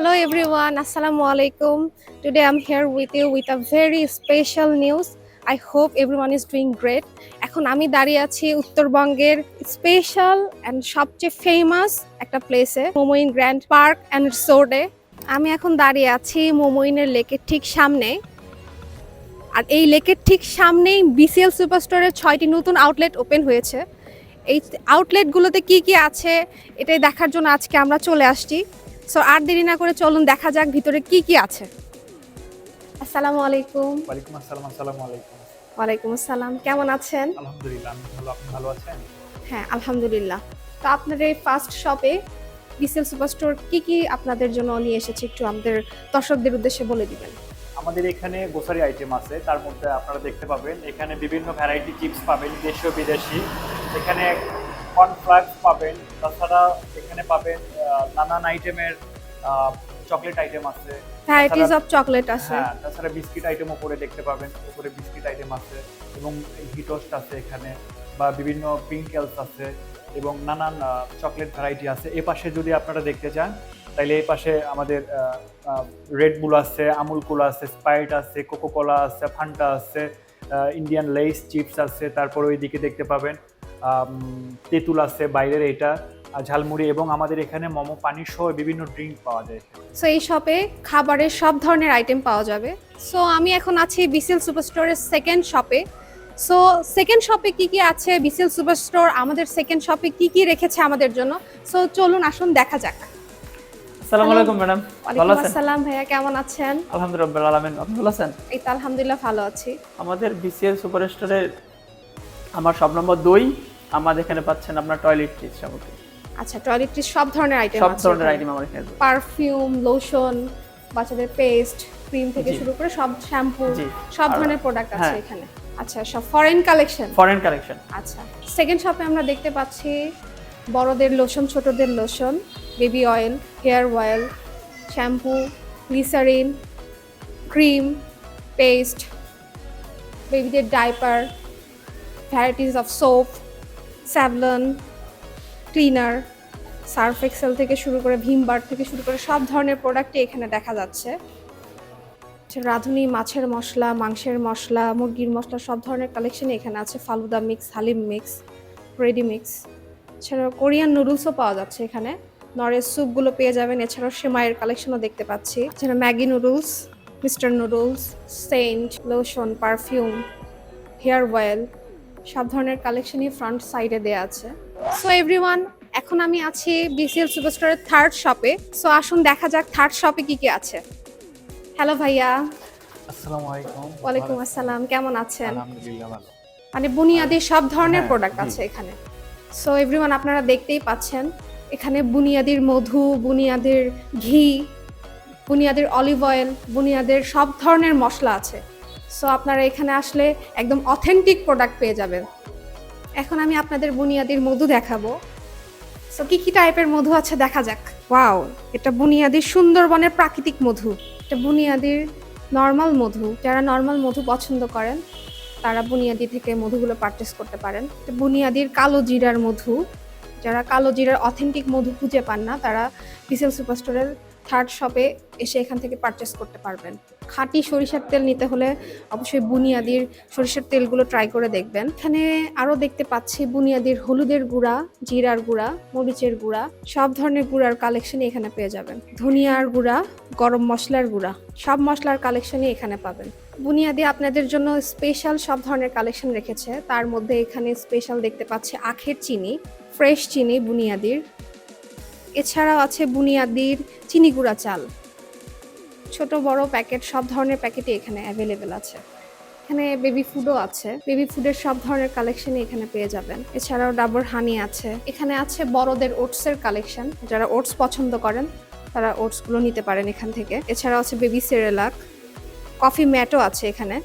Hello everyone, Assalamu alaikum. Today I'm here with you with a very special news. I hope everyone is doing great. এখন আমি দাঁড়িয়ে আছি উত্তরবঙ্গের special and সবচেয়ে famous একটা প্লেসে মোমোইন গ্র্যান্ড পার্ক অ্যান্ড রিসোর্টে আমি এখন দাঁড়িয়ে আছি মোমোইনের লেকের ঠিক সামনে আর এই লেকের ঠিক সামনেই বিসিএল সুপারস্টোরের ছয়টি নতুন আউটলেট ওপেন হয়েছে এই আউটলেটগুলোতে কি কি আছে এটাই দেখার জন্য আজকে আমরা চলে আসছি সো আর দেরি না করে চলুন দেখা যাক ভিতরে কি কি আছে। আসসালামু আলাইকুম। ওয়ালাইকুম আসসালাম আসসালামু আলাইকুম। ওয়ালাইকুম আসসালাম কেমন আছেন? আলহামদুলিল্লাহ আমি ভালো আপনি ভালো আছেন? হ্যাঁ আলহামদুলিল্লাহ। তো আপনার এই ফার্স্ট শপে বিসেল সুপারস্টোর কি কি আপনাদের জন্য নিয়ে এসেছে একটু আমাদের দর্শকদের উদ্দেশ্যে বলে দিবেন। আমাদের এখানে গ্রোসারি আইটেম আছে তার মধ্যে আপনারা দেখতে পাবেন এখানে বিভিন্ন ভ্যারাইটি চিপস পাবেন দেশীয় বিদেশি। এখানে কর্নফ্লাক্স পাবেন তাছাড়া এখানে পাবেন নানান আইটেমের চকলেট আইটেম আছে। ভ্যারাইটিস অফ চকলেট আছে। হ্যাঁ তাছাড়া বিস্কিট আইটেম উপরে দেখতে পাবেন উপরে বিস্কিট আইটেম আছে এবং হিটোস্ট আছে এখানে বা বিভিন্ন পিঙ্কেলস আছে এবং নানান চকলেট ভ্যারাইটি আছে। এ পাশে যদি আপনারা দেখতে চান তাহলে এই পাশে আমাদের রেড বুল আছে আমুল কুল আছে স্পাইট আছে কোকো কোলা আছে ফান্টা আছে ইন্ডিয়ান লেস চিপস আছে তারপর ওইদিকে দেখতে পাবেন। তেঁতুল আছে বাইরের এটা ঝালমুড়ি এবং আমাদের এখানে মোমো পানি সহ বিভিন্ন ড্রিঙ্ক পাওয়া যায়। সো এই শপে খাবারের সব ধরনের আইটেম পাওয়া যাবে। সো আমি এখন আছি বিসেল সুপারস্টোরের সেকেন্ড শপে সো সেকেন্ড শপে কি কি আছে বিসেল সুপারস্টোর আমাদের সেকেন্ড শপে কি কি রেখেছে আমাদের জন্য? সো চলুন আসুন দেখা যাক। আসসালামু. আলাইকুম ম্যাডাম। ভালো আছেন? আসসালাম ভাইয়া কেমন আছেন? আলহামদুলিল্লাহ আলমিন আপনি ভালো আছেন? এই তো আলহামদুলিল্লাহ ভালো আছি। আমাদের বিসিএল সুপার স্টোরের আমার সব নম্বর দুই। আমাদের এখানে পাচ্ছেন আপনার টয়লেট টিচ সামগ্রী। আচ্ছা টয়লেট্রির সব ধরনের আইটেম সব ধরনের আইটেম আমার এখানে। পারফিউম লোশন বাচ্চাদের পেস্ট ক্রিম থেকে শুরু করে সব শ্যাম্পু সব ধরনের প্রোডাক্ট আছে হ্যাঁ। এখানে। আচ্ছা সব ফরেন কালেকশন ফরেন কালেকশন আচ্ছা সেকেন্ড শপে আমরা দেখতে পাচ্ছি বড়দের লোশন ছোটদের lotion baby oil hair oil shampoo glycerine cream paste বেবিদের diaper varieties of soap Savlon, cleaner, Surf Excel থেকে শুরু করে ভিমবার থেকে শুরু করে সব ধরনের প্রোডাক্টই এখানে দেখা যাচ্ছে। রাঁধুনি, মাছের মশলা, মাংসের মশলা, মুরগির মশলা সব ধরনের কালেকশনই এখানে আছে। Falooda mix haleem mix ready mix এছাড়াও কোরিয়ান নুডলসও পাওয়া যাচ্ছে এখানে। নরের স্যুপগুলো পেয়ে যাবেন। এছাড়াও সেমাইয়ের কালেকশনও দেখতে পাচ্ছি। এছাড়া Maggi noodles Mister Noodles scent lotion perfume hair oil সব ধরনের কালেকশনই ফ্রন্ট সাইডে দেওয়া আছে। সো এভরিওয়ান এখন আমি আছি বিসিএল সুপারস্টোরের থার্ড শপে সো আসুন দেখা যাক থার্ড শপে কি কি আছে। হ্যালো ভাইয়া। আসসালামু আলাইকুম। ওয়ালাইকুম আসসালাম কেমন আছেন? আলহামদুলিল্লাহ ভালো। মানে বুনিয়াদি সব ধরনের হ্যাঁ, প্রোডাক্ট আছে এখানে। সো এভরিওয়ান আপনারা দেখতেই পাচ্ছেন এখানে বুনিয়াদির মধু বুনিয়াদের ঘি বুনিয়াদের অলিভ অয়েল বুনিয়াদের সব ধরনের মশলা আছে। সো আপনারা এখানে আসলে একদম অথেন্টিক প্রোডাক্ট পেয়ে যাবেন। এখন আমি আপনাদের বুনিয়াদির মধু দেখাবো। সো কি কি টাইপের মধু আছে দেখা যাক। ওয়াও এটা বুনিয়াদির সুন্দরবনের প্রাকৃতিক মধু। এটা বুনিয়াদির নর্মাল মধু। যারা নর্মাল মধু পছন্দ করেন, তারা বুনিয়াদি থেকে মধুগুলো পারচেস করতে পারেন। এটা বুনিয়াদির কালো জিরার মধু। যারা কালো জিরার অথেন্টিক মধু খুঁজে পান না, তারা বিসেল সুপারস্টোরের থার্ড শপে এসে এখান থেকে পারচেস করতে পারবেন। খাঁটি সরিষার তেল নিতে হলে অবশ্যই বুনিয়াদির সরিষার তেলগুলো ট্রাই করে দেখবেন। এখানে আরও দেখতে পাচ্ছি বুনিয়াদির হলুদের গুঁড়া, জিরার গুঁড়া, মরিচের গুঁড়া, সব ধরনের গুঁড়ার কালেকশনই এখানে পেয়ে যাবেন। ধনিয়ার গুঁড়া, গরম মশলার গুঁড়া, সব মশলার কালেকশনই এখানে পাবেন। বুনিয়াদি আপনাদের জন্য স্পেশাল সব ধরনের কালেকশন রেখেছে। তার মধ্যে এখানে স্পেশাল দেখতে পাচ্ছি আখের চিনি ফ্রেশ চিনি বুনিয়াদির। এছাড়াও আছে বুনিয়াদির চিনি গুঁড়া চাল। ছোট বড় প্যাকেট, সব ধরনের প্যাকেটই এখানে অ্যাভেলেবেল আছে। এখানে বেবি ফুডও আছে। বেবি ফুডের সব ধরনের কালেকশনই এখানে পেয়ে যাবেন। এছাড়াও ডাবর হানি আছে। এখানে আছে বড়দের ওটসের কালেকশন যারা ওটস পছন্দ করেন, তারা ওটসগুলো নিতে পারেন এখান থেকে। এছাড়াও আছে বেবি সেরেলাক কফি ম্যাটও আছে এখানে।